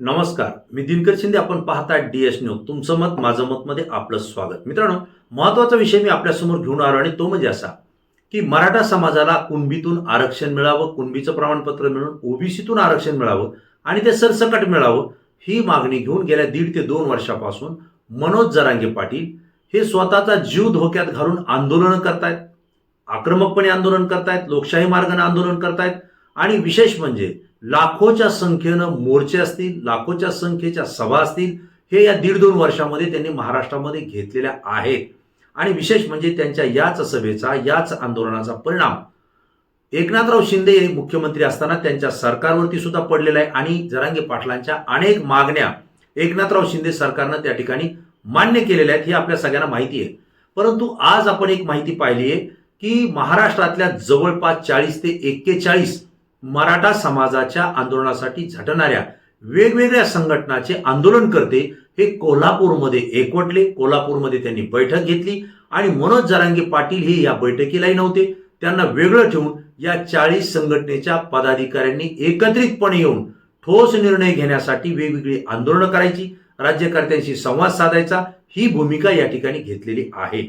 नमस्कार मी दिनकर शिंदे. आपण पाहता डी एस न्यूज तुमचं मत माझं मत मध्ये आपलं स्वागत. मित्रांनो महत्त्वाचा विषय मी आपल्यासमोर घेऊन आलो आणि तो म्हणजे असा की मराठा समाजाला कुणबीतून आरक्षण मिळावं कुणबीचं प्रमाणपत्र मिळून ओबीसीतून आरक्षण मिळावं आणि ते सरसकट मिळावं ही मागणी घेऊन गेल्या दीड ते दोन वर्षापासून मनोज जरांगे पाटील हे स्वतःचा जीव धोक्यात घालून आंदोलनं करतायत आक्रमकपणे आंदोलन करतायत लोकशाही मार्गाने आंदोलन करतायत आणि विशेष म्हणजे लाखोच्या संख्येनं मोर्चे असतील लाखोच्या संख्येच्या सभा असतील हे या दीड दोन वर्षामध्ये त्यांनी महाराष्ट्रामध्ये घेतलेल्या आहेत. आणि विशेष म्हणजे त्यांच्या याच सभेचा याच आंदोलनाचा परिणाम. एकनाथराव शिंदे हे मुख्यमंत्री असताना त्यांच्या सरकारवरती सुद्धा पडलेला आहे. आणि जरांगे पाटलांच्या अनेक मागण्या एकनाथराव शिंदे सरकारनं त्या ठिकाणी मान्य केलेल्या आहेत ही आपल्या सगळ्यांना माहिती आहे. परंतु आज आपण एक माहिती पाहिली आहे की महाराष्ट्रातल्या जवळपास चाळीस ते एक्केचाळीस मराठा समाजाच्या आंदोलनासाठी झटणाऱ्या वेगवेगळ्या संघटनाचे आंदोलन करते हे कोल्हापूरमध्ये एकवटले. कोल्हापूरमध्ये त्यांनी बैठक घेतली आणि मनोज जरांगे पाटील हे या बैठकीलाही नव्हते. त्यांना वेगळं ठेवून या चाळीस संघटनेच्या पदाधिकाऱ्यांनी एकत्रितपणे येऊन ठोस निर्णय घेण्यासाठी वेगवेगळी आंदोलनं करायची राज्यकर्त्यांशी संवाद साधायचा ही भूमिका या ठिकाणी घेतलेली आहे.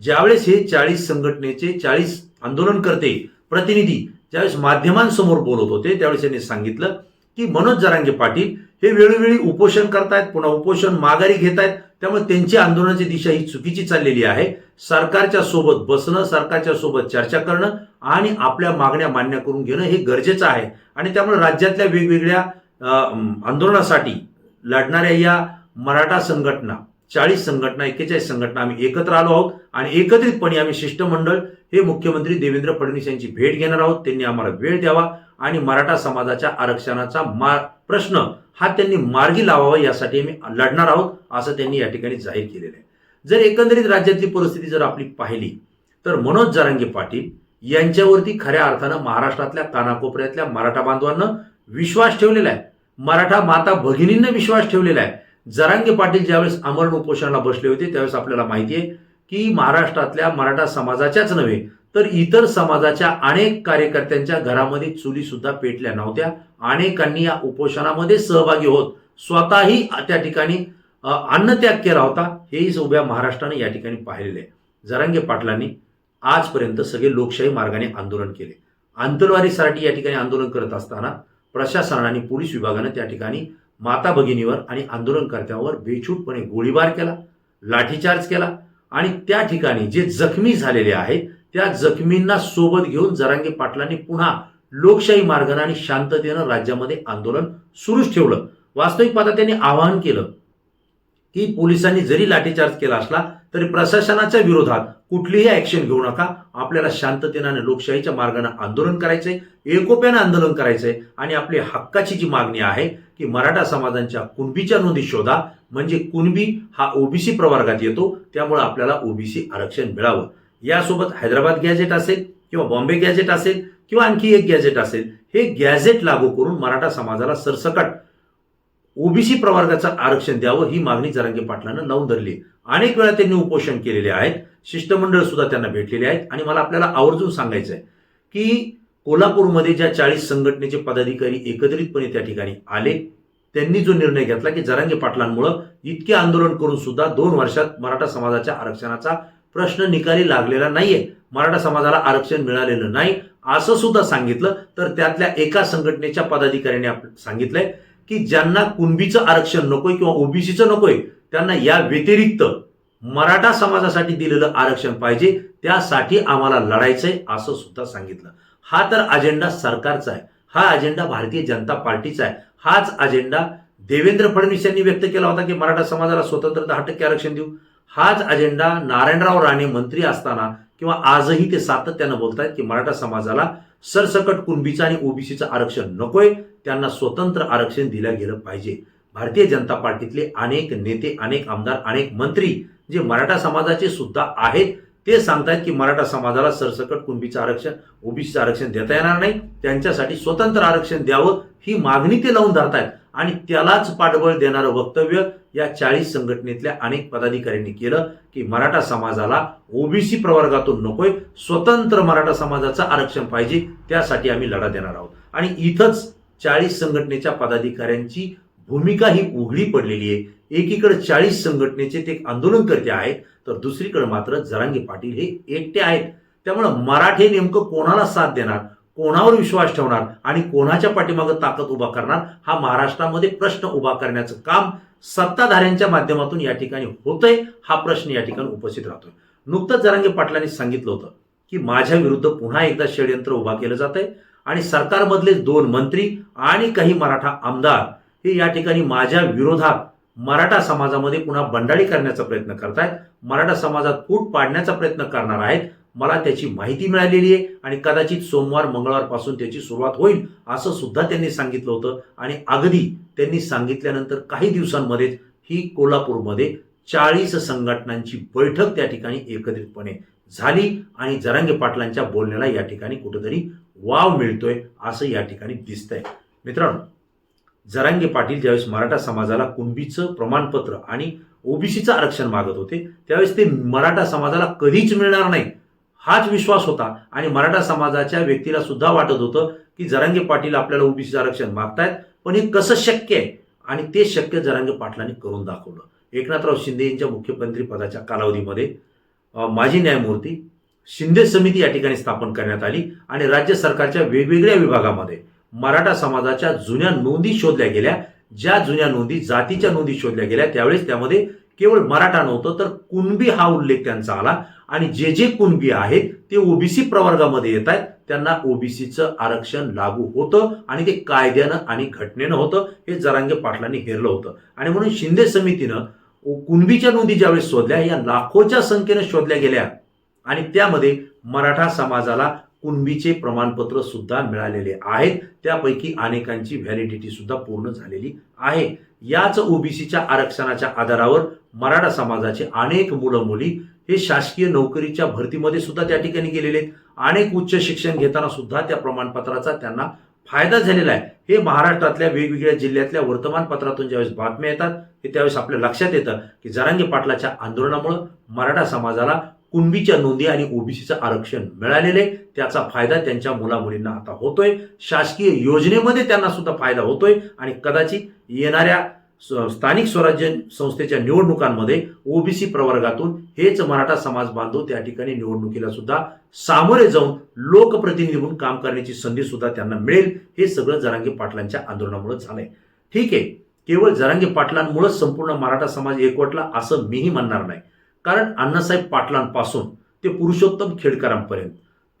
ज्यावेळेस हे चाळीस संघटनेचे चाळीस आंदोलनकर्ते प्रतिनिधी ज्यावेळेस माध्यमांसमोर बोलत होते त्यावेळेस त्यांनी सांगितलं की मनोज जरांगे पाटील हे वेळोवेळी उपोषण करतायत पुन्हा उपोषण माघारी घेत आहेत त्यामुळे त्यांची आंदोलनाची दिशा ही चुकीची चाललेली आहे. सरकारच्या सोबत बसणं सरकारच्या सोबत चर्चा करणं आणि आपल्या मागण्या मान्य करून घेणं हे गरजेचं आहे. आणि त्यामुळे राज्यातल्या वेगवेगळ्या आंदोलनासाठी लढणाऱ्या या मराठा संघटना चाळीस संघटना एक्केचाळीस संघटना आम्ही एकत्र आलो आहोत आणि एकत्रितपणे आम्ही शिष्टमंडळ हे मुख्यमंत्री देवेंद्र फडणवीस यांची भेट घेणार आहोत. त्यांनी आम्हाला वेळ द्यावा आणि मराठा समाजाच्या आरक्षणाचा मा प्रश्न हा त्यांनी मार्गी लावावा यासाठी आम्ही लढणार आहोत असं त्यांनी या ठिकाणी जाहीर केलेलं आहे. जर एकंदरीत राज्यातली परिस्थिती जर आपली पाहिली तर मनोज जरांगे पाटील यांच्यावरती खऱ्या अर्थानं महाराष्ट्रातल्या कानाकोपऱ्यातल्या मराठा बांधवांना विश्वास ठेवलेला आहे. मराठा माता भगिनींना विश्वास ठेवलेला आहे. जरांगे पाटील ज्यावेळेस अमरण उपोषणाला बसले होते त्यावेळेस आपल्याला माहिती आहे की महाराष्ट्रातल्या मराठा समाजाच्याच नव्हे तर इतर समाजाच्या अनेक कार्यकर्त्यांच्या घरामध्ये चुली सुद्धा पेटल्या नव्हत्या. अनेकांनी या उपोषणामध्ये सहभागी होत स्वतःही त्या ठिकाणी अन्नत्याग केला होता. हेही उभ्या महाराष्ट्राने या ठिकाणी पाहिलेले आहे. जरांगे पाटलांनी आजपर्यंत सगळे लोकशाही मार्गाने आंदोलन केले. आंतरवारीसाठी या ठिकाणी आंदोलन करत असताना प्रशासन आणि पोलीस विभागानं त्या ठिकाणी माता भगिनीवर आणि आंदोलनकर्त्यांवर बेछूटपणे गोळीबार केला लाठीचार्ज केला आणि त्या ठिकाणी जे जखमी झालेले आहेत त्या जखमींना सोबत घेऊन जरांगे पाटलांनी पुन्हा लोकशाही मार्गाने आणि शांततेनं राज्यामध्ये आंदोलन सुरूच ठेवलं. वास्तविक पाहता त्यांनी आवाहन केलं की पोलिसांनी जरी लाठीचार्ज केला असला तरी प्रशासनाच्या विरोधात कुठलीही ऍक्शन घेऊ नका. आपल्याला शांततेनं आणि लोकशाहीच्या मार्गाने आंदोलन करायचंय एकोप्यानं आंदोलन करायचंय आणि आपली हक्काची जी मागणी आहे की मराठा समाजांच्या कुणबीच्या नोंदी शोधा. म्हणजे कुणबी हा ओबीसी प्रवर्गात येतो त्यामुळे आपल्याला ओबीसी आरक्षण मिळावं. यासोबत हैदराबाद गॅजेट असेल किंवा बॉम्बे गॅजेट असेल किंवा आणखी एक गॅजेट असेल हे गॅजेट लागू करून मराठा समाजाला सरसकट ओबीसी प्रवर्गाचं आरक्षण द्यावं ही मागणी जरांगे पाटलांना लावून धरली. अनेक वेळा त्यांनी उपोषण केलेले आहेत. शिष्टमंडळ सुद्धा त्यांना भेटलेले आहेत. आणि मला आपल्याला आवर्जून सांगायचं आहे की कोल्हापूरमध्ये ज्या चाळीस संघटनेचे पदाधिकारी एकत्रितपणे त्या ठिकाणी आले त्यांनी जो निर्णय घेतला की जरांगे पाटलांमुळं इतके आंदोलन करून सुद्धा दोन वर्षात मराठा समाजाच्या आरक्षणाचा प्रश्न निकाली लागलेला नाहीये. मराठा समाजाला आरक्षण मिळालेलं नाही. असं सुद्धा सांगितलं. तर त्यातल्या एका संघटनेच्या पदाधिकाऱ्यांनी आप- सांगितलंय. की ज्यांना कुणबीचं आरक्षण नकोय किंवा ओबीसीचं नकोय त्यांना या व्यतिरिक्त मराठा समाजासाठी दिलेलं आरक्षण पाहिजे त्यासाठी आम्हाला लढायचंय असं सुद्धा सांगितलं. हा तर अजेंडा सरकारचा आहे. हा अजेंडा भारतीय जनता पार्टीचा आहे. हाच अजेंडा देवेंद्र फडणवीस यांनी व्यक्त केला होता की मराठा समाजाला स्वतंत्र दहा टक्के आरक्षण देऊ. हाच अजेंडा नारायणराव राणे मंत्री असताना किंवा आजही ते सातत्यानं बोलतायत की मराठा समाजाला सरसकट कुणबीचं आणि ओबीसीचं आरक्षण नकोय. त्यांना स्वतंत्र आरक्षण दिलं गेलं पाहिजे. भारतीय जनता पार्टीतले अनेक नेते अनेक आमदार अनेक मंत्री जे मराठा समाजाचे सुद्धा आहेत ते सांगतायत की मराठा समाजाला सरसकट कुणबीचं आरक्षण ओबीसीचं आरक्षण देता येणार नाही. त्यांच्यासाठी स्वतंत्र आरक्षण द्यावं ही मागणी ते लावून धरतायत. आणि त्यालाच पाठबळ देणारं वक्तव्य या चाळीस संघटनेतल्या अनेक पदाधिकाऱ्यांनी केलं की मराठा समाजाला ओबीसी प्रवर्गातून नकोय स्वतंत्र मराठा समाजाचं आरक्षण पाहिजे त्यासाठी आम्ही लढा देणार आहोत. आणि इथंच चाळीस संघटनेच्या पदाधिकाऱ्यांची भूमिका ही उघडी पडलेली आहे. एकीकडे चाळीस संघटनेचे ते आंदोलनकर्ते आहेत तर दुसरीकडे मात्र जरांगे पाटील हे एकटे आहेत. त्यामुळं मराठे नेमकं कोणाला साथ देणार कोणावर विश्वास ठेवणार आणि कोणाच्या पाठीमागं ताकद उभा करणार हा महाराष्ट्रामध्ये प्रश्न उभा करण्याचं काम सत्ताधाऱ्यांच्या माध्यमातून या ठिकाणी होतंय हा प्रश्न या ठिकाणी उपस्थित राहतोय. नुकतंच जरांगे पाटलांनी सांगितलं होतं की माझ्या विरुद्ध पुन्हा एकदा षडयंत्र उभा केलं जात आहे आणि सरकारमधले दोन मंत्री आणि काही मराठा आमदार हे या ठिकाणी माझ्या विरोधात मराठा समाजामध्ये पुन्हा बंडाळी करण्याचा प्रयत्न करतायत. मराठा समाजात फूट पाडण्याचा प्रयत्न करणार आहेत. मला त्याची माहिती मिळालेली आहे आणि कदाचित सोमवार मंगळवारपासून त्याची सुरुवात होईल असं सुद्धा त्यांनी सांगितलं होतं. आणि अगदी त्यांनी सांगितल्यानंतर काही दिवसांमध्येच ही कोल्हापूरमध्ये चाळीस संघटनांची बैठक त्या ठिकाणी एकत्रितपणे झाली आणि जरांगे पाटलांच्या बोलण्याला या ठिकाणी कुठेतरी वाव मिळतोय असं या ठिकाणी दिसतंय. मित्रांनो जरांगे पाटील ज्यावेळेस मराठा समाजाला कुणबीचं प्रमाणपत्र आणि ओबीसीचं आरक्षण मागत होते त्यावेळेस ते मराठा समाजाला कधीच मिळणार नाही हाच विश्वास होता. आणि मराठा समाजाच्या व्यक्तीला सुद्धा वाटत होतं की जरांगे पाटील आपल्याला ओबीसीचं आरक्षण मागतायत पण हे कसं शक्य आहे? आणि ते शक्य जरांगे पाटलांनी करून दाखवलं. एकनाथराव शिंदे यांच्या मुख्यमंत्री पदाच्या कालावधीमध्ये माजी न्यायमूर्ती शिंदे समिती या ठिकाणी स्थापन करण्यात आली आणि राज्य सरकारच्या वेगवेगळ्या विभागामध्ये मराठा समाजाच्या जुन्या नोंदी शोधल्या गेल्या. ज्या जुन्या नोंदी जातीच्या नोंदी शोधल्या गेल्या त्यावेळेस त्यामध्ये केवळ मराठा नव्हतं तर कुणबी हा उल्लेख त्यांचा आला. आणि जे जे कुणबी आहेत ते ओबीसी प्रवर्गामध्ये येत आहेत. त्यांना ओबीसीचं आरक्षण लागू होतं आणि ते कायद्यानं आणि घटनेनं होतं. हे जरांगे पाटलांनी हेरलं होतं. आणि म्हणून शिंदे समितीनं कुणबीच्या नोंदी ज्यावेळेस शोधल्या या लाखोच्या संख्येनं शोधल्या गेल्या. आणि त्यामध्ये मराठा समाजाला कुणबीचे प्रमाणपत्र सुद्धा मिळालेले आहेत. त्यापैकी अनेकांची व्हॅलिडिटी सुद्धा पूर्ण झालेली आहे. याच ओबीसीच्या आरक्षणाच्या आधारावर मराठा समाजाचे अनेक मुलं मुली हे शासकीय नोकरीच्या भरतीमध्ये सुद्धा त्या ठिकाणी गेलेले आहेत. अनेक उच्च शिक्षण घेताना सुद्धा त्या प्रमाणपत्राचा त्यांना फायदा झालेला आहे. हे महाराष्ट्रातल्या वेगवेगळ्या जिल्ह्यातल्या वर्तमानपत्रातून ज्यावेळेस बातम्या येतात हे त्यावेळेस आपल्या लक्षात येतं की जरांगे पाटलाच्या आंदोलनामुळं मराठा समाजाला कुणबीच्या नोंदी आणि ओबीसीचं आरक्षण मिळालेले त्याचा फायदा त्यांच्या मुलामुलींना आता होतोय. शासकीय योजनेमध्ये त्यांना सुद्धा फायदा होतोय. आणि कदाचित येणाऱ्या स्थानिक स्वराज्य संस्थेच्या निवडणुकांमध्ये ओबीसी प्रवर्गातून हेच मराठा समाज बांधव त्या ठिकाणी निवडणुकीला सुद्धा सामोरे जाऊन लोकप्रतिनिधी म्हणून काम करण्याची संधी सुद्धा त्यांना मिळेल. हे सगळं जरांगे पाटलांच्या आंदोलनामुळे झालंय. ठीक आहे. केवळ जरांगे पाटलांमुळेच संपूर्ण मराठा समाज एकवटला असं मीही म्हणणार नाही. कारण अण्णासाहेब पाटलांपासून ते पुरुषोत्तम खेडकरांपर्यंत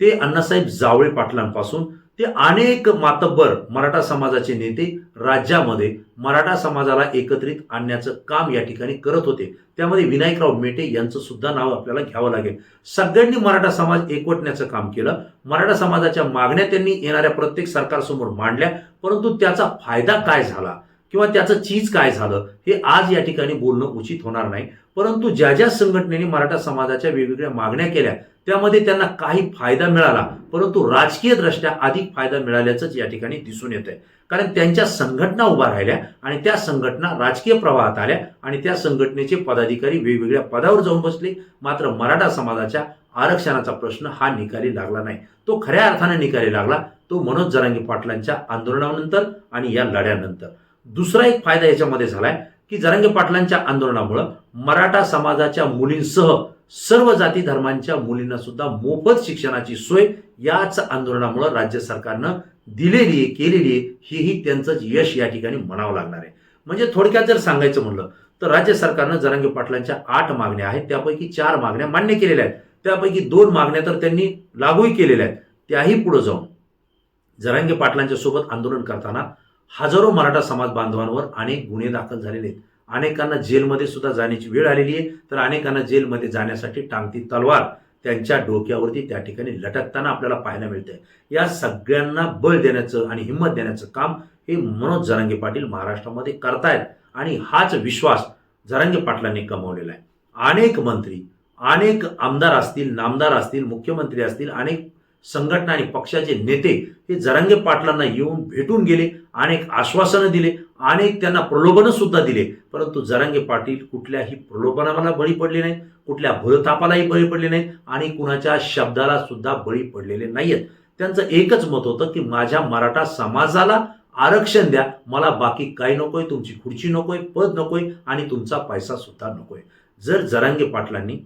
ते अण्णासाहेब जावळे पाटलांपासून ते अनेक मातब्बर मराठा समाजाचे नेते राज्यामध्ये मराठा समाजाला एकत्रित आणण्याचं काम या ठिकाणी करत होते. त्यामध्ये विनायकराव मेटे यांचं सुद्धा नाव आपल्याला घ्यावं लागेल. सगळ्यांनी मराठा समाज एकवटण्याचं काम केलं. मराठा समाजाच्या मागण्या त्यांनी येणाऱ्या प्रत्येक सरकारसमोर मांडल्या परंतु त्याचा फायदा काय झाला? किंवा त्याचं चीज काय झालं हे आज या ठिकाणी बोलणं उचित होणार नाही. परंतु ज्या ज्या संघटनेने मराठा समाजाच्या वेगवेगळ्या मागण्या केल्या त्यामध्ये त्यांना काही फायदा मिळाला. परंतु राजकीय दृष्ट्या अधिक फायदा मिळाल्याचंच या ठिकाणी दिसून येत आहे कारण त्यांच्या संघटना उभा राहिल्या आणि त्या संघटना राजकीय प्रवाहात आल्या आणि त्या संघटनेचे पदाधिकारी वेगवेगळ्या पदावर जाऊन बसले. मात्र मराठा समाजाच्या आरक्षणाचा प्रश्न हा निकाली लागला नाही. तो खऱ्या अर्थाने निकाली लागला. तो मनोज जरांगे पाटलांच्या आंदोलनानंतर आणि या लढ्यानंतर. दुसरा एक फायदा याच्यामध्ये झालाय की जरांगे पाटलांच्या आंदोलनामुळं मराठा समाजाच्या मुलींसह सर्व जाती धर्मांच्या मुलींना सुद्धा मोफत शिक्षणाची सोय याच आंदोलनामुळं राज्य सरकारनं दिलेली आहे केलेली आहे. हेही त्यांचं यश या ठिकाणी म्हणावं लागणार आहे. म्हणजे थोडक्यात जर सांगायचं म्हणलं तर राज्य सरकारनं जरांगे पाटलांच्या आठ मागण्या आहेत त्यापैकी चार मागण्या मान्य केलेल्या आहेत. त्यापैकी दोन मागण्या तर त्यांनी लागूही केलेल्या आहेत. त्याही पुढे जाऊन जरांगे पाटलांच्या सोबत आंदोलन करताना हजारो मराठा समाज बांधवांवर अनेक गुन्हे दाखल झालेले आहेत. अनेकांना जेलमध्ये सुद्धा जाण्याची वेळ आलेली आहे. तर अनेकांना जेलमध्ये जाण्यासाठी टांगती तलवार त्यांच्या डोक्यावरती त्या ठिकाणी लटकताना आपल्याला पाहायला मिळतंय. या सगळ्यांना बळ देण्याचं आणि हिंमत देण्याचं काम हे मनोज जरांगे पाटील महाराष्ट्रामध्ये करतायत. आणि हाच विश्वास जरांगे पाटलांनी कमवलेला आहे. अनेक मंत्री अनेक आमदार असतील नामदार असतील मुख्यमंत्री असतील अनेक संघटना आणि पक्षाचे नेते हे जरांगे पाटलांना येऊन भेटून गेले अनेक आश्वासनं दिले अनेक त्यांना प्रलोभनं सुद्धा दिले. परंतु जरांगे पाटील कुठल्याही प्रलोभनाला बळी पडले नाहीत कुठल्या भूलतापालाही बळी पडले नाहीत आणि कुणाच्या शब्दाला सुद्धा बळी पडलेले नाहीयेत. त्यांचं एकच मत होतं की माझ्या मराठा समाजाला आरक्षण द्या मला बाकी काही नकोय तुमची खुर्ची नकोय पद नकोय आणि तुमचा पैसा सुद्धा नकोय. जर जरांगे पाटलांनी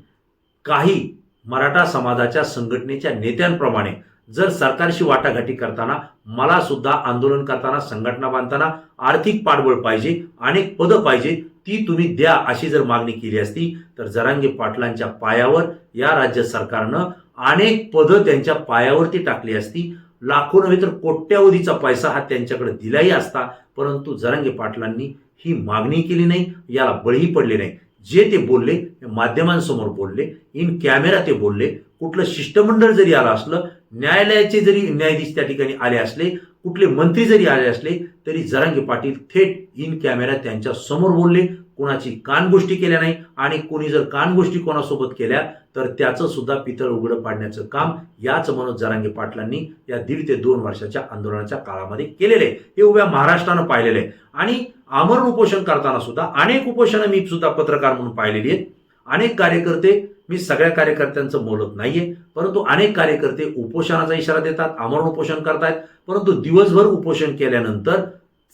काही मराठा समाजाच्या संघटनेच्या नेत्यांप्रमाणे जर सरकारशी वाटाघाटी करताना मला सुद्धा आंदोलन करताना संघटना बांधताना आर्थिक पाठबळ पाहिजे अनेक पदं पाहिजे ती तुम्ही द्या अशी जर मागणी केली असती तर जरांगे पाटलांच्या पायावर या राज्य सरकारनं अनेक पदं त्यांच्या पायावरती टाकली असती. लाखो नव्हे तर कोट्यावधीचा पैसा हा त्यांच्याकडे दिलाही असता परंतु जरांगे पाटलांनी ही मागणी केली नाही याला बळी पडले नाही. जे ते बोलले हे माध्यमांसमोर बोलले इन कॅमेरा ते बोलले कुठलं शिष्टमंडळ जरी आलं असलं न्यायालयाचे जरी न्यायाधीश त्या ठिकाणी आले असले कुठले मंत्री जरी आले असले तरी जरांगे पाटील थेट इन कॅमेरा त्यांच्यासमोर बोलले कोणाची कानगोष्टी केल्या नाही आणि कोणी जर कानगोष्टी कोणासोबत केल्या तर त्याचं सुद्धा पितळ उघडं पाडण्याचं काम याच मनोज जरांगे पाटलांनी या दीड ते दोन वर्षाच्या आंदोलनाच्या काळामध्ये केलेले आहे. हे उभ्या महाराष्ट्रानं पाहिलेलं आहे आणि आमरण उपोषण करताना सुद्धा अनेक उपोषणं मी सुद्धा पत्रकार म्हणून पाहिलेली आहेत. अनेक कार्यकर्ते मी सगळ्या कार्यकर्त्यांचं बोलत नाहीये परंतु अनेक कार्यकर्ते उपोषणाचा इशारा देतात आमरण उपोषण करतायत. परंतु दिवसभर उपोषण केल्यानंतर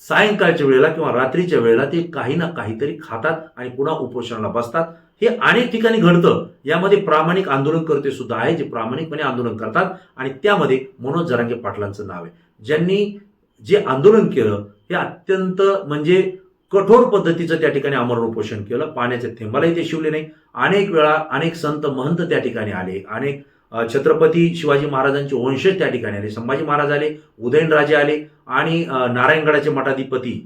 सायंकाळच्या वेळेला किंवा रात्रीच्या वेळेला ते काही ना काहीतरी खातात आणि पुन्हा उपोषणाला बसतात. हे अनेक ठिकाणी घडतं. यामध्ये प्रामाणिक आंदोलनकर्ते सुद्धा आहे जे प्रामाणिकपणे आंदोलन करतात आणि त्यामध्ये मनोज जरांगे पाटलांचं नाव आहे. ज्यांनी जे आंदोलन केलं हे अत्यंत म्हणजे कठोर पद्धतीचं त्या ठिकाणी आमरण उपोषण केलं. पाण्याचे थेंबालाही ते शिवले नाही. अनेक वेळा अनेक संत महंत त्या ठिकाणी आले. अनेक छत्रपती शिवाजी महाराजांचे वंशज त्या ठिकाणी आले. संभाजी महाराज आले उदयनराजे आले आणि नारायणगडाचे मठाधिपती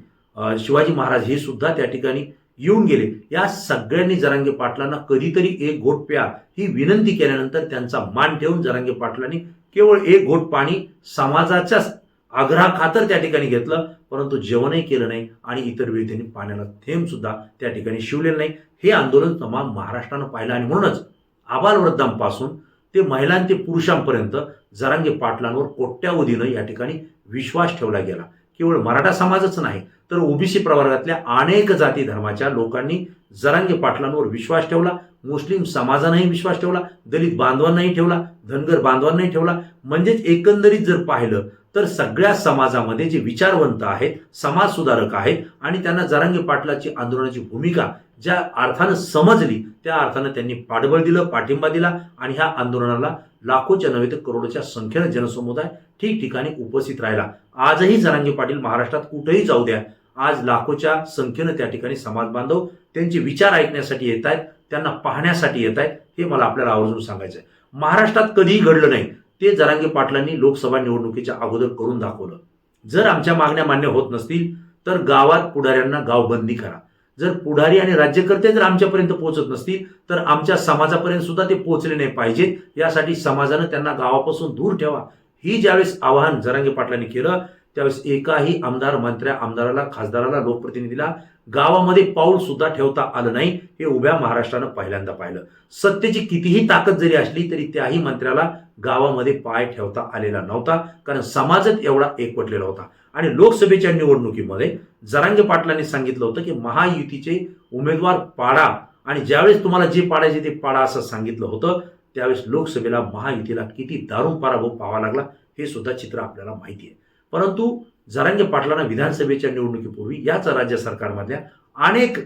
शिवाजी महाराज हे सुद्धा त्या ठिकाणी येऊन गेले. या सगळ्यांनी जरांगे पाटलांना कधीतरी एक घोट प्या ही विनंती केल्यानंतर त्यांचा मान ठेवून जरांगे पाटलांनी केवळ एक घोट पाणी समाजाच्याच आग्रहाखातर त्या ठिकाणी घेतलं परंतु जेवणही केलं नाही आणि इतर वेळी त्यांनी पाण्याला थेंब सुद्धा त्या ठिकाणी शिवलेलं नाही. हे आंदोलन तमाम महाराष्ट्रानं पाहिलं आणि म्हणूनच आबालवृद्धांपासून ते महिलां ते पुरुषांपर्यंत जरांगे पाटलांवर कोट्यावधीनं या ठिकाणी विश्वास ठेवला गेला. केवळ मराठा समाजच नाही तर ओबीसी प्रवर्गातल्या अनेक जाती धर्माच्या लोकांनी जरांगे पाटलांवर विश्वास ठेवला मुस्लिम समाजानंही विश्वास ठेवला दलित बांधवांनाही ठेवला धनगर बांधवांनाही ठेवला. म्हणजेच एकंदरीत जर पाहिलं तर सगळ्या समाजामध्ये जे विचारवंत आहेत समाजसुधारक आहेत आणि त्यांना जरांगे पाटलाची आंदोलनाची भूमिका ज्या अर्थानं समजली त्या अर्थानं त्यांनी पाठबळ दिलं पाठिंबा दिला आणि ह्या आंदोलनाला लाखोच्या नव्हे तर करोडोच्या संख्येनं जनसमुदाय ठिकठिकाणी उपस्थित राहिला. आजही जरांगे पाटील महाराष्ट्रात कुठेही जाऊ द्या. आज लाखोच्या संख्येनं त्या ठिकाणी समाज बांधव त्यांचे विचार ऐकण्यासाठी येत आहेत त्यांना पाहण्यासाठी येत आहेत हे मला आपल्याला आवर्जून सांगायचं आहे महाराष्ट्रात कधीही घडलं नाही. ते जरांगे पाटलांनी लोकसभा निवडणुकीच्या अगोदर करून दाखवलं. जर आमच्या मागण्या मान्य होत नसतील तर गावात पुढाऱ्यांना गावबंदी करा. जर पुढारी आणि राज्यकर्ते जर आमच्यापर्यंत पोहोचत नसतील तर आमच्या समाजापर्यंत सुद्धा ते पोहोचले नाही पाहिजेत. यासाठी समाजानं त्यांना गावापासून दूर ठेवा. ही ज्यावेळेस आवाहन जरांगे पाटलांनी केलं त्यावेळेस एकाही आमदार मंत्र्या आमदाराला खासदाराला लोकप्रतिनिधीला गावामध्ये पाऊल सुद्धा ठेवता आलं नाही हे उभ्या महाराष्ट्रानं पहिल्यांदा पाहिलं. सत्तेची कितीही ताकद जरी असली तरी त्याही मंत्र्याला गावामध्ये पाय ठेवता आलेला नव्हता कारण समाजच एवढा एकवटलेला होता. आणि लोकसभेच्या निवडणुकीमध्ये जरांगे पाटलांनी सांगितलं होतं की महायुतीचे उमेदवार पाडा. आणि ज्यावेळेस तुम्हाला जे पाडायचे ते पाडा असं सांगितलं होतं त्यावेळेस लोकसभेला महायुतीला किती दारुण पराभव पाहावा लागला हे सुद्धा चित्र आपल्याला माहिती आहे. परंतु जरांगे पाटलांना विधानसभेच्या निवडणुकीपूर्वी याच राज्य सरकारमधल्या अनेक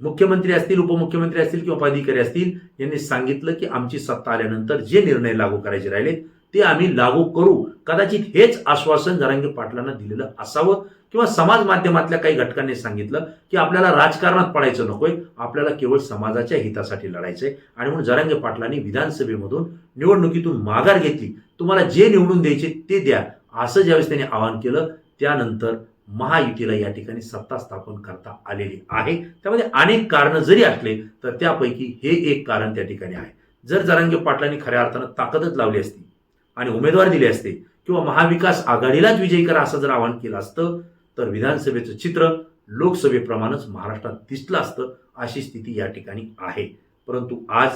मुख्यमंत्री असतील उपमुख्यमंत्री असतील किंवा पदाधिकारी असतील यांनी सांगितलं की आमची सत्ता आल्यानंतर जे निर्णय लागू करायचे राहिले ते आम्ही लागू करू. कदाचित हेच आश्वासन जरांगे पाटलांना दिलेलं असावं किंवा समाज माध्यमातल्या काही घटकांनी सांगितलं की आपल्याला राजकारणात पडायचं नकोय आपल्याला केवळ समाजाच्या हितासाठी लढायचंय. आणि म्हणून जरांगे पाटलांनी विधानसभेमधून निवडणुकीतून माघार घेतली. तुम्हाला जे निवडून द्यायचे ते द्या. असं ज्यावेळेस त्यांनी आवाहन केलं त्यानंतर महायुतीला या ठिकाणी सत्ता स्थापन करता आलेली आहे. त्यामध्ये अनेक कारणं जरी असले तर त्यापैकी हे एक कारण त्या ठिकाणी आहे. जर जरांगे पाटलांनी खऱ्या अर्थानं ताकदच लावली असती आणि उमेदवार दिले असते किंवा महाविकास आघाडीलाच विजयी करा असं जर आवाहन केलं असतं तर विधानसभेचं चित्र लोकसभेप्रमाणेच महाराष्ट्रात दिसलं असतं अशी स्थिती या ठिकाणी आहे. परंतु आज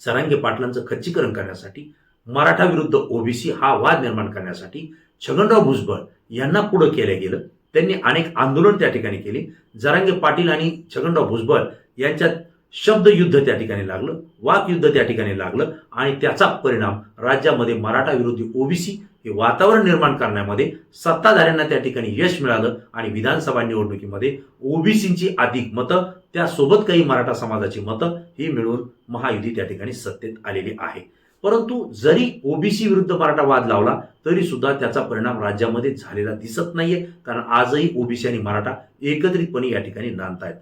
जरांगे पाटलांचं खच्चीकरण करण्यासाठी मराठा विरुद्ध ओबीसी हा वाद निर्माण करण्यासाठी छगनराव भुजबळ यांना पुढं केलं गेलं. त्यांनी अनेक आंदोलन त्या ठिकाणी केली. जरांगे पाटील आणि छगनराव भुजबळ यांच्यात शब्दयुद्ध त्या ठिकाणी लागलं वाकयुद्ध त्या ठिकाणी लागलं आणि त्याचा परिणाम राज्यामध्ये मराठा विरोधी ओबीसी हे वातावरण निर्माण करण्यामध्ये सत्ताधाऱ्यांना त्या ठिकाणी यश मिळालं आणि विधानसभा निवडणुकीमध्ये ओबीसींची अधिक मतं त्यासोबत काही मराठा समाजाची मतं ही मिळून महायुती त्या ठिकाणी सत्तेत आलेली आहे. परंतु जरी ओबीसी विरुद्ध मराठा वाद लावला तरी सुद्धा त्याचा परिणाम राज्यामध्ये झालेला दिसत नाहीये कारण आजही ओबीसी आणि मराठा एकत्रितपणे या ठिकाणी नांदतायत.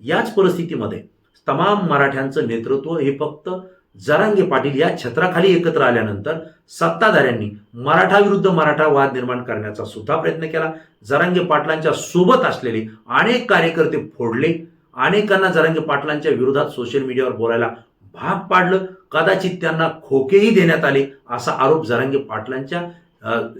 याच परिस्थितीमध्ये तमाम मराठ्यांचं नेतृत्व हे फक्त जरांगे पाटील या छत्राखाली एकत्र आल्यानंतर सत्ताधाऱ्यांनी मराठा विरुद्ध मराठा वाद निर्माण करण्याचा सुद्धा प्रयत्न केला. जरांगे पाटलांच्या सोबत असलेले अनेक कार्यकर्ते फोडले. अनेकांना जरांगे पाटलांच्या विरोधात सोशल मीडियावर बोलायला भाग पाडलं. कदाचित त्यांना खोकेही देण्यात आले असा आरोप जरांगे पाटलांच्या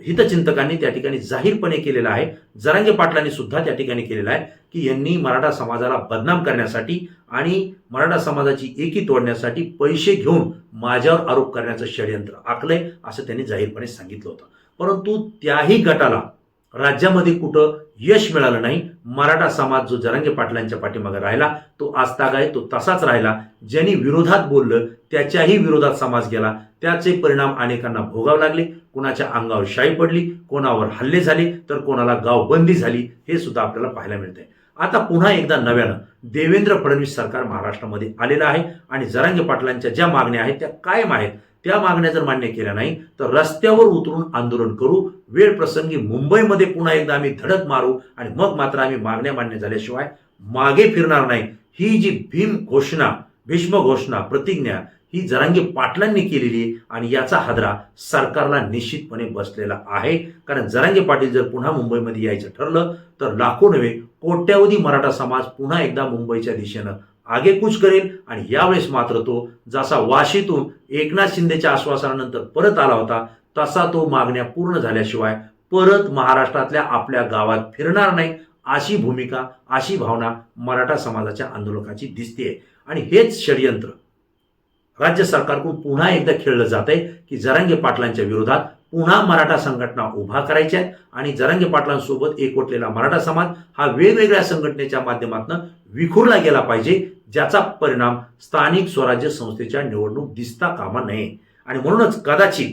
हितचिंतकांनी त्या ठिकाणी जाहीरपणे केलेला आहे. जरांगे पाटलांनी सुद्धा त्या ठिकाणी केलेला आहे की यांनी मराठा समाजाला बदनाम करण्यासाठी आणि मराठा समाजाची एकी तोडण्यासाठी पैसे घेऊन माझ्यावर आरोप करण्याचं षडयंत्र आखलंय असं त्यांनी जाहीरपणे सांगितलं होतं. परंतु त्याही गटाला राज्यामध्ये कुठं यश मिळालं नाही मराठा समाज जो जरांगे पाटलांच्या पाठीमागे राहिला तो आजतागाय तो तसाच राहिला. ज्यांनी विरोधात बोललं त्याच्याही विरोधात समाज गेला. त्याचे परिणाम अनेकांना भोगावे लागले. कोणाच्या अंगावर शाई पडली कोणावर हल्ले झाले तर कोणाला गावबंदी झाली हे सुद्धा आपल्याला पाहायला मिळतंय. आता पुन्हा एकदा नव्यानं देवेंद्र फडणवीस सरकार महाराष्ट्रामध्ये आलेलं आहे आणि जरांगे पाटलांच्या ज्या मागण्या आहेत त्या कायम आहेत. त्या मागण्या जर मान्य केल्या नाही तर रस्त्यावर उतरून आंदोलन करू. वेळ प्रसंगी मुंबईमध्ये पुन्हा एकदा आम्ही धडक मारू आणि मग मात्र आम्ही मागण्या मान्य झाल्याशिवाय मागे फिरणार नाही. ही जी भीम घोषणा भीष्म घोषणा प्रतिज्ञा ही जरांगे पाटलांनी केलेली आहे आणि याचा हादरा सरकारला निश्चितपणे बसलेला आहे. कारण जरांगे पाटील जर पुन्हा मुंबईमध्ये यायचं ठरलं तर लाखो नव्हे कोट्यावधी मराठा समाज पुन्हा एकदा मुंबईच्या दिशेनं आगेकूच करेल आणि यावेळेस मात्र तो जसा वाशीतून एकनाथ शिंदेच्या आश्वासनानंतर परत आला होता तसा तो मागण्या पूर्ण झाल्याशिवाय परत महाराष्ट्रातल्या आपल्या गावात फिरणार नाही अशी भूमिका अशी भावना मराठा समाजाच्या आंदोलकाची दिसते आणि हेच षडयंत्र. राज्य सरकारकडून पुन्हा एकदा खेळलं जात आहे की जरांगे पाटलांच्या विरोधात पुन्हा मराठा संघटना उभा करायच्या आहेत आणि जरांगे पाटलांसोबत एकवटलेला मराठा समाज हा वेगवेगळ्या संघटनेच्या माध्यमातून विखुरला गेला पाहिजे ज्याचा परिणाम स्थानिक स्वराज्य संस्थेच्या निवडणूक दिसता कामा नये. आणि म्हणूनच कदाचित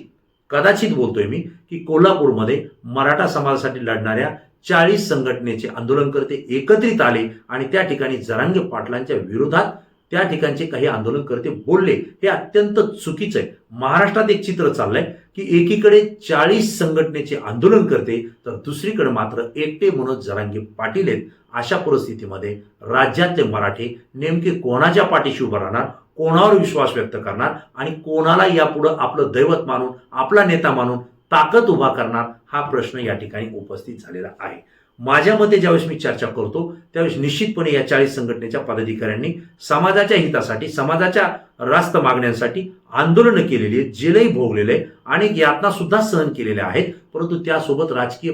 कदाचित बोलतोय मी की कोल्हापूरमध्ये मराठा समाजासाठी लढणाऱ्या चाळीस संघटनेचे आंदोलनकर्ते एकत्रित आले आणि त्या ठिकाणी जरांगे पाटलांच्या विरोधात त्या ठिकाणचे काही आंदोलनकर्ते बोलले हे अत्यंत चुकीचं आहे. महाराष्ट्रात एक चित्र चाललंय की एकीकडे चाळीस संघटनेचे आंदोलन करते तर दुसरीकडे मात्र एकटे मनोज जरांगे पाटील आहेत. अशा परिस्थितीमध्ये राज्यातले मराठे नेमके कोणाच्या पाठीशी उभं राहणार? कोणावर विश्वास व्यक्त करणार? आणि कोणाला यापुढं आपलं दैवत मानून आपला नेता मानून ताकद उभा करणार? हा प्रश्न या ठिकाणी उपस्थित झालेला आहे. माझ्या मते ज्यावेळेस मी चर्चा करतो त्यावेळेस निश्चितपणे या चाळीस संघटनेच्या पदाधिकाऱ्यांनी समाजाच्या हितासाठी समाजाच्या रास्त मागण्यांसाठी आंदोलनं केलेली आहेत जेलही भोगलेले आणि यातना सुद्धा सहन केलेल्या आहेत. परंतु त्यासोबत राजकीय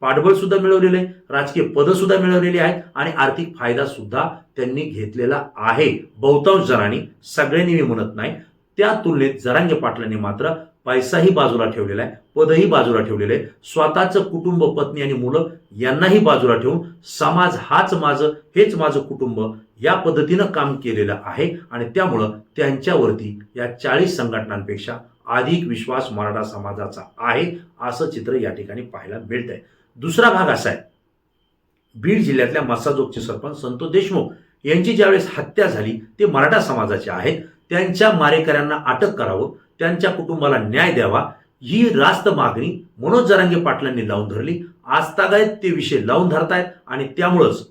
पाठबळ सुद्धा मिळवलेले आहे राजकीय पद सुद्धा मिळवलेली आहेत आणि आर्थिक फायदा सुद्धा त्यांनी घेतलेला आहे. बहुतांश जणांनी सगळ्यांनी मी म्हणत नाही त्या तुलनेत जरांगे पाटलांनी मात्र पैसाही बाजूला ठेवलेला आहे पदही बाजूला ठेवलेलं आहे. स्वतःचं कुटुंब पत्नी आणि मुलं यांनाही बाजूला ठेवून समाज हाच माझं हेच माझं कुटुंब या पद्धतीनं काम केलेलं आहे आणि त्यामुळं त्यांच्यावरती या चाळीस संघटनांपेक्षा अधिक विश्वास मराठा समाजाचा आहे असं चित्र या ठिकाणी पाहायला मिळत आहे दुसरा भाग असा आहे. बीड जिल्ह्यातल्या मसाजोगचे सरपंच संतोष देशमुख यांची ज्यावेळेस हत्या झाली ते मराठा समाजाचे आहेत. त्यांच्या मारेकऱ्यांना अटक करावं त्यांच्या कुटुंबाला न्याय द्यावा ही रास्त मागणी मनोज जरांगे पाटलांनी लावून धरली. आजतागायत ते विषय लावून धरतायत आणि त्यामुळंच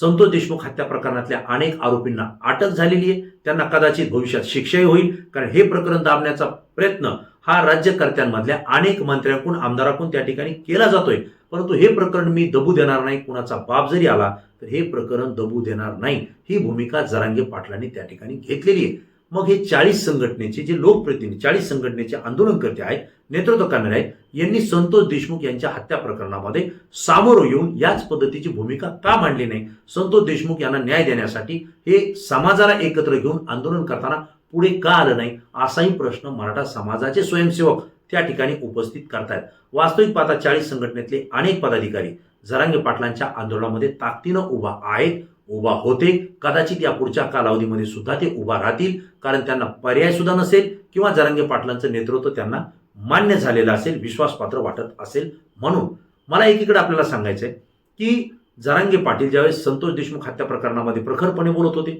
संतोष देशमुख हत्या प्रकरणातल्या अनेक आरोपींना अटक झालेली आहे. त्यांना कदाचित भविष्यात शिक्षाही होईल कारण हे प्रकरण दाबण्याचा प्रयत्न हा राज्यकर्त्यांमधल्या अनेक मंत्र्यांकडून आमदाराकडून त्या ठिकाणी केला जातोय. परंतु हे प्रकरण मी दबू देणार नाही कुणाचा बाप जरी आला तर हे प्रकरण दबू देणार नाही. ही भूमिका जरांगे पाटलांनी त्या ठिकाणी घेतलेली आहे. मग हे चाळीस संघटनेचे जे लोकप्रतिनिधी चाळीस संघटनेचे आंदोलनकर्ते आहेत नेतृत्व करणारे आहेत यांनी संतोष देशमुख यांच्या हत्या प्रकरणामध्ये सामोरं येऊन याच पद्धतीची भूमिका का मांडली नाही? संतोष देशमुख यांना न्याय देण्यासाठी हे समाजाला एकत्र घेऊन आंदोलन करताना पुढे का आलं नाही? असाही प्रश्न मराठा समाजाचे स्वयंसेवक त्या ठिकाणी उपस्थित करतायत. वास्तविक पाहता चाळीस संघटनेतले अनेक पदाधिकारी जरांगे पाटलांच्या आंदोलनामध्ये ताकदीनं उभा आहेत. उभा होते. कदाचित या पुढच्या कालावधीमध्ये सुद्धा ते उभा राहतील. कारण त्यांना पर्याय सुद्धा नसेल किंवा जरांगे पाटलांचं नेतृत्व त्यांना मान्य झालेलं असेल विश्वासपात्र वाटत असेल म्हणून. मला एकीकडे आपल्याला सांगायचं आहे की जरांगे पाटील ज्यावेळेस संतोष देशमुख हत्या प्रकरणामध्ये प्रखरपणे बोलत होते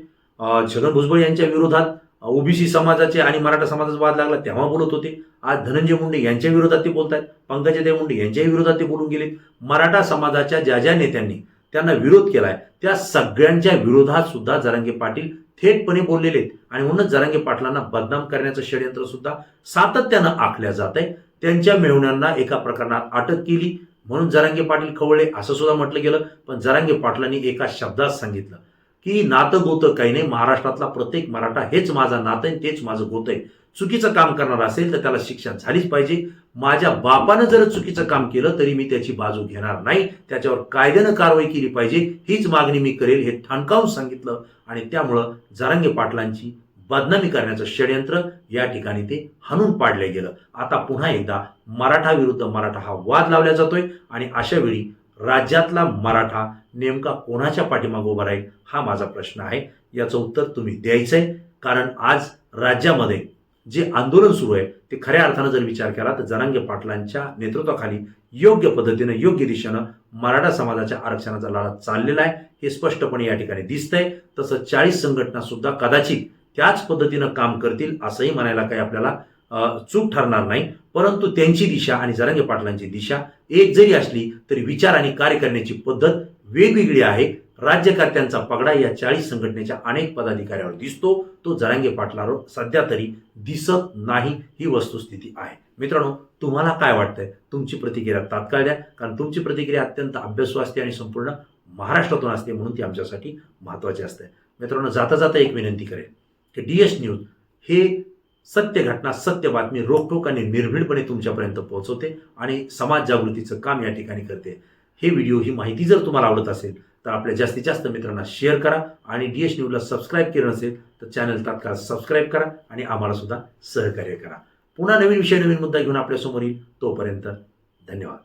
छगन भुजबळ यांच्या विरोधात ओबीसी समाजाचे आणि मराठा समाजाचा वाद लागला तेव्हा बोलत होते. आज धनंजय मुंडे यांच्या विरोधात ते बोलत आहेत पंकजादेव मुंडे यांच्याही विरोधात ते बोलून गेले. मराठा समाजाच्या ज्या ज्या नेत्यांनी त्यांना विरोध केलाय. त्या सगळ्यांच्या विरोधात सुद्धा जरांगे पाटील थेटपणे बोललेले आहेत. आणि म्हणूनच जरांगे पाटलांना बदनाम करण्याचं षडयंत्र सुद्धा सातत्यानं आखल्या जात आहे. त्यांच्या मेहुण्यांना एका प्रकरणात अटक केली. म्हणून जरांगे पाटील खवळले असं सुद्धा म्हटलं गेलं. पण जरांगे पाटलांनी एका शब्दात सांगितलं की नातं गोतं काही नाही. महाराष्ट्रातला प्रत्येक मराठा हेच माझा नातं आहे तेच माझं गोतं आहे. चुकीचं काम करणार असेल तर त्याला शिक्षा झालीच पाहिजे. माझ्या बापानं जर चुकीचं काम केलं तरी मी त्याची बाजू घेणार नाही. त्याच्यावर कायद्यानं कारवाई केली पाहिजे. हीच मागणी मी करेल हे ठणकावून सांगितलं आणि त्यामुळं जारंगे पाटलांची बदनामी करण्याचं षडयंत्र या ठिकाणी ते हाणून पाडले गेलं. आता पुन्हा एकदा मराठा विरुद्ध मराठा हा वाद लावला जातोय आणि अशा वेळी राज्यातला मराठा नेमका कोणाच्या पाठीमागे उभा राहील हा माझा प्रश्न आहे. याचं उत्तर तुम्ही द्यायचंय कारण आज राज्यामध्ये जे आंदोलन सुरू आहे ते खऱ्या अर्थानं जर विचार केला तर जरांगे पाटलांच्या नेतृत्वाखाली योग्य पद्धतीनं योग्य दिशेनं मराठा समाजाच्या आरक्षणाचा लढा चाललेला आहे. हे स्पष्टपणे या ठिकाणी दिसतंय. तसं चाळीस संघटना सुद्धा कदाचित त्याच पद्धतीनं काम करतील असंही म्हणायला काही आपल्याला चूक ठरणार नाही. परंतु त्यांची दिशा आणि जरांगे पाटलांची दिशा एक जरी असली तरी विचार आणि कार्य करण्याची पद्धत वेगवेगळी आहे. राज्यकर्त्यांचा पगडा या चाळीस संघटनेच्या अनेक पदाधिकाऱ्यावर दिसतो. तो जरांगे पाटलावर सध्या तरी दिसत नाही ही वस्तुस्थिती आहे. मित्रांनो तुम्हाला काय वाटतंय? तुमची प्रतिक्रिया तात्काळ द्या कारण तुमची प्रतिक्रिया अत्यंत अभ्यासू असते आणि संपूर्ण महाराष्ट्रातून असते म्हणून ती आमच्यासाठी महत्त्वाची असते. मित्रांनो जाता जाता एक विनंती करेन की डी एस न्यूज हे सत्य घटना सत्य बातमी रोखोक आणि निर्भीडपणे तुमच्यापर्यंत पोहोचवते आणि समाज जागृतीचं काम या ठिकाणी करते. हे व्हिडिओ ही माहिती जर तुम्हाला आवडत असेल तर आपल्या जास्तीत जास्त मित्रांना शेअर करा आणि डी एस न्यूजला सबस्क्राईब केलं नसेल तर चॅनल तात्काळ सबस्क्राईब करा आणि आम्हालासुद्धा सहकार्य करा. पुन्हा नवीन विषय नवीन मुद्दा घेऊन आपल्यासमोर येईल. तोपर्यंत धन्यवाद.